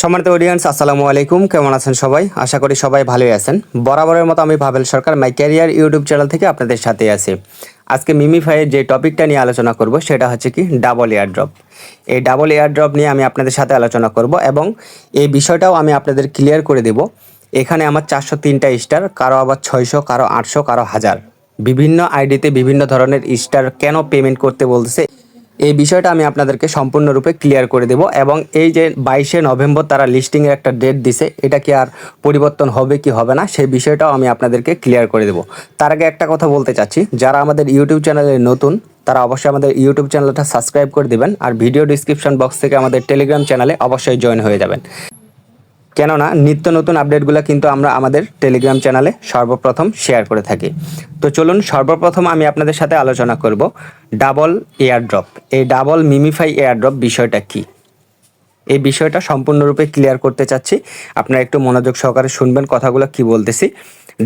সম্মানিত অডিয়েন্স আসসালামু আলাইকুম। কেমন আছেন সবাই? আশা করি সবাই ভালোই আছেন। বরাবরের মতো আমি Pavel Sarkar my career YouTube channel থেকে আপনাদের সাথে আছি। আজকে মিমিফাইয়ের যে টপিকটা নিয়ে আলোচনা করব, সেটা হচ্ছে কি ডাবল এয়ার ড্রপ এই ডাবল এয়ার ড্রপ নিয়ে আমি আপনাদের সাথে আলোচনা করব এবং এই বিষয়টাও আমি আপনাদের ক্লিয়ার করে দেব। এখানে আমার চারশো তিনটা স্টার কারও আবার ছয়শো, কারও আটশো, কারও হাজার। বিভিন্ন আইডিতে বিভিন্ন ধরনের স্টার কেন পেমেন্ট করতে বলতেছে এই বিষয়টা আমি আপনাদেরকে সম্পূর্ণরূপে ক্লিয়ার করে দেব এবং এই যে বাইশে নভেম্বর তারা লিস্টিংয়ের একটা ডেট দিছে, এটা কি আর পরিবর্তন হবে কি হবে না, সেই বিষয়টাও আমি আপনাদেরকে ক্লিয়ার করে দেব। তার আগে একটা কথা বলতে চাচ্ছি, যারা আমাদের ইউটিউব চ্যানেলে নতুন, তারা অবশ্যই আমাদের ইউটিউব চ্যানেলটা সাবস্ক্রাইব করে দেবেন, আর ভিডিও ডিসক্রিপশন বক্স থেকে আমাদের টেলিগ্রাম চ্যানেলে অবশ্যই জয়েন হয়ে যাবেন। কেননা নিত্য নতুন আপডেটগুলো কিন্তু আমরা আমাদের টেলিগ্রাম চ্যানেলে সর্বপ্রথম শেয়ার করে থাকি। তো চলুন সর্বপ্রথম আমি আপনাদের সাথে আলোচনা করব ডাবল এয়ারড্রপ এই ডাবল মিমিফাই এয়ারড্রপ বিষয়টা কি? এই বিষয়টা সম্পূর্ণরূপে ক্লিয়ার করতে চাচ্ছি। আপনারা একটু মনোযোগ সহকারে শুনবেন কথাগুলো কি বলতেছি।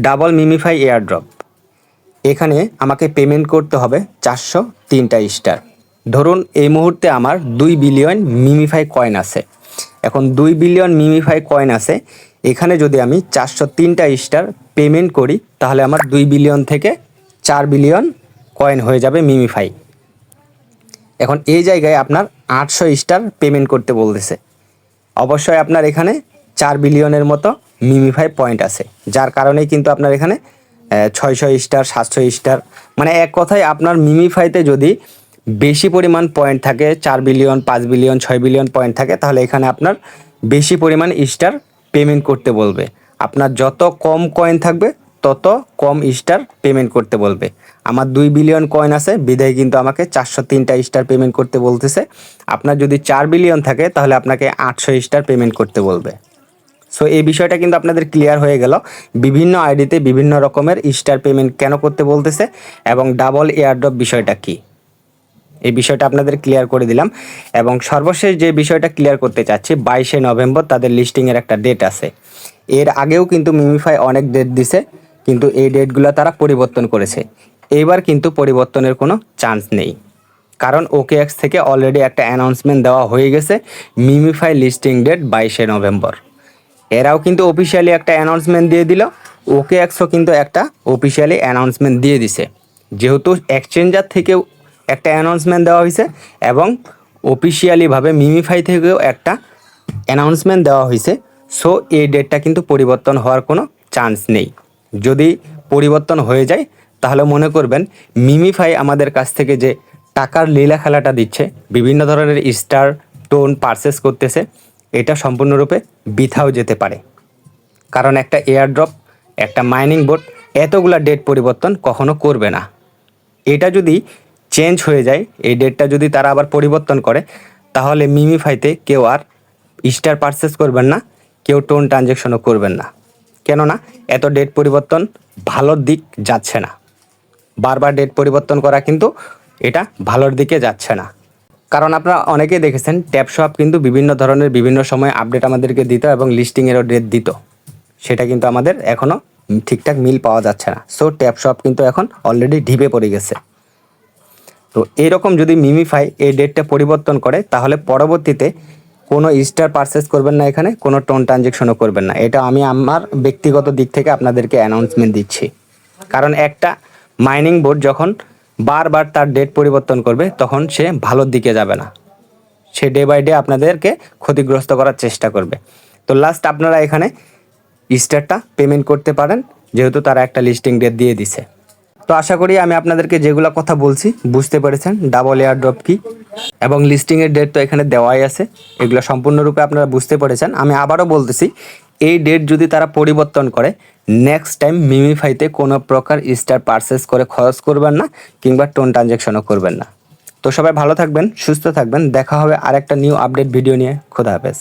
ডাবল মিমিফাই এয়ারড্রপ এখানে আমাকে পেমেন্ট করতে হবে চারশো তিনটা স্টার ধরুন এই মুহূর্তে আমার দুই বিলিয়ন মিমিফাই কয়েন আছে। এখন দুই বিলিয়ন মিমিফাই কয়েন আছে। এখানে যদি আমি চারশো তিনটা স্টার পেমেন্ট করি, তাহলে আমার দুই বিলিয়ন থেকে চার বিলিয়ন কয়েন হয়ে যাবে মিমিফাই এখন এই জায়গায় আপনার আটশো স্টার পেমেন্ট করতে বলতেছে। অবশ্যই আপনার এখানে চার বিলিয়নের মতো মিমিফাই পয়েন্ট আছে। যার কারণেই কিন্তু আপনার এখানে ছয়শো স্টার সাতশো স্টার মানে এক কথায় আপনার মিমিফাইতে যদি বেশি পরিমাণ পয়েন্ট থাকে, চার বিলিয়ন পাঁচ বিলিয়ন ছয় বিলিয়ন পয়েন্ট থাকে, তাহলে এখানে আপনার বেশি পরিমাণ স্টার পেমেন্ট করতে বলবে। আপনার যত কম কয়েন থাকবে, তত কম স্টার পেমেন্ট করতে বলবে। আমার দুই বিলিয়ন কয়েন আছে, বিদায় কিন্তু আমাকে চারশো তিনটা স্টার পেমেন্ট করতে বলতেছে। আপনার যদি চার বিলিয়ন থাকে, তাহলে আপনাকে আটশো স্টার পেমেন্ট করতে বলবে। সো এই বিষয়টা কিন্তু আপনাদের ক্লিয়ার হয়ে গেল। বিভিন্ন আইডিতে বিভিন্ন রকমের স্টার পেমেন্ট কেন করতে বলতেছে এবং ডাবল এয়ারড্রপ বিষয়টা কী? এই বিষয়টা আপনাদের ক্লিয়ার করে দিলাম। এবং সর্বশেষ যে বিষয়টা ক্লিয়ার করতে চাচ্ছি, বাইশে নভেম্বর তাদের লিস্টিংয়ের একটা ডেট আছে। এর আগেও কিন্তু মিমিফাই অনেক ডেট দিছে, কিন্তু এই ডেটগুলো তারা পরিবর্তন করেছে। এইবার কিন্তু পরিবর্তনের কোনো চান্স নেই। কারণ ওকে এক্স থেকে অলরেডি একটা অ্যানাউন্সমেন্ট দেওয়া হয়ে গেছে মিমিফাই লিস্টিং ডেট বাইশে নভেম্বর। এরাও কিন্তু অফিসিয়ালি একটা অ্যানাউন্সমেন্ট দিয়ে দিল। ওকে এক্সও কিন্তু একটা অফিসিয়ালি অ্যানাউন্সমেন্ট দিয়ে দিছে। যেহেতু এক্সচেঞ্জার থেকেও একটা অ্যানাউন্সমেন্ট দেওয়া হয়েছে এবং অফিসিয়ালিভাবে মিমিফাই থেকেও একটা অ্যানাউন্সমেন্ট দেওয়া হয়েছে সো এই ডেটটা কিন্তু পরিবর্তন হওয়ার কোনো চান্স নেই। যদি পরিবর্তন হয়ে যায়, তাহলে মনে করবেন মিমিফাই আমাদের কাছ থেকে যে টাকার লীলা খেলাটা দিচ্ছে, বিভিন্ন ধরনের স্টার টোন পারচেস করতেছে, এটা সম্পূর্ণরূপে বৃথাও যেতে পারে। কারণ একটা এয়ারড্রপ একটা মাইনিং বোর্ড এতগুলা ডেট পরিবর্তন কখনো করবে না। এটা যদি চেঞ্জ হয়ে যায়, এই ডেটটা যদি তারা আবার পরিবর্তন করে, তাহলে মিমিফাইতে কেউ আর স্টার পারচেস করবেন না, কেউ টোন ট্রানজ্যাকশনও করবেন না। কেননা, এত ডেট পরিবর্তন ভালোর দিক যাচ্ছে না। বারবার ডেট পরিবর্তন করা কিন্তু এটা ভালোর দিকে যাচ্ছে না। কারণ আপনারা অনেকেই দেখেছেন ট্যাপ শপ কিন্তু বিভিন্ন ধরনের বিভিন্ন সময় আপডেট আমাদেরকে দিত এবং লিস্টিংয়েরও ডেট দিত। সেটা কিন্তু আমাদের এখনও ঠিকঠাক মিল পাওয়া যাচ্ছে না। সো ট্যাপ শপ কিন্তু এখন অলরেডি ঢিপে পড়ে গেছে। তো এরকম যদি মিমিফাই এই ডেটটা পরিবর্তন করে, তাহলে পরবর্তীতে কোনো স্টার পারচেস করবেন না এখানে, কোনো টোন ট্রানজেকশনও করবেন না। এটা আমি আমার ব্যক্তিগত দিক থেকে আপনাদেরকে অ্যানাউন্সমেন্ট দিচ্ছি। কারণ একটা মাইনিং বোর্ড যখন বারবার তার ডেট পরিবর্তন করবে, তখন সে ভালোর দিকে যাবে না। সে ডে বাই ডে আপনাদেরকে ক্ষতিগ্রস্ত করার চেষ্টা করবে। তো লাস্ট আপনারা এখানে স্টারটা পেমেন্ট করতে পারেন, যেহেতু তারা একটা লিস্টিং ডেট দিয়ে দিছে। তো আশা করি আমি আপনাদেরকে যেগুলো কথা বলছি বুঝতে পেরেছেন ডাবল এয়ার ড্রপ কি এবং লিস্টিংয়ের ডেট তো এখানে দেওয়াই আছে, এগুলো সম্পূর্ণরূপে আপনারা বুঝতে পেরেছেন। আমি আবারও বলতেছি, এই ডেট যদি তারা পরিবর্তন করে নেক্সট টাইম মিমিফাইতে কোনো প্রকার স্টার পারচেস করে খরচ করবেন না কিংবা টোন ট্রানজ্যাকশনও করবেন না। তো সবাই ভালো থাকবেন, সুস্থ থাকবেন, দেখা হবে আরেকটা নিউ আপডেট ভিডিও নিয়ে। খোদা হাফেজ।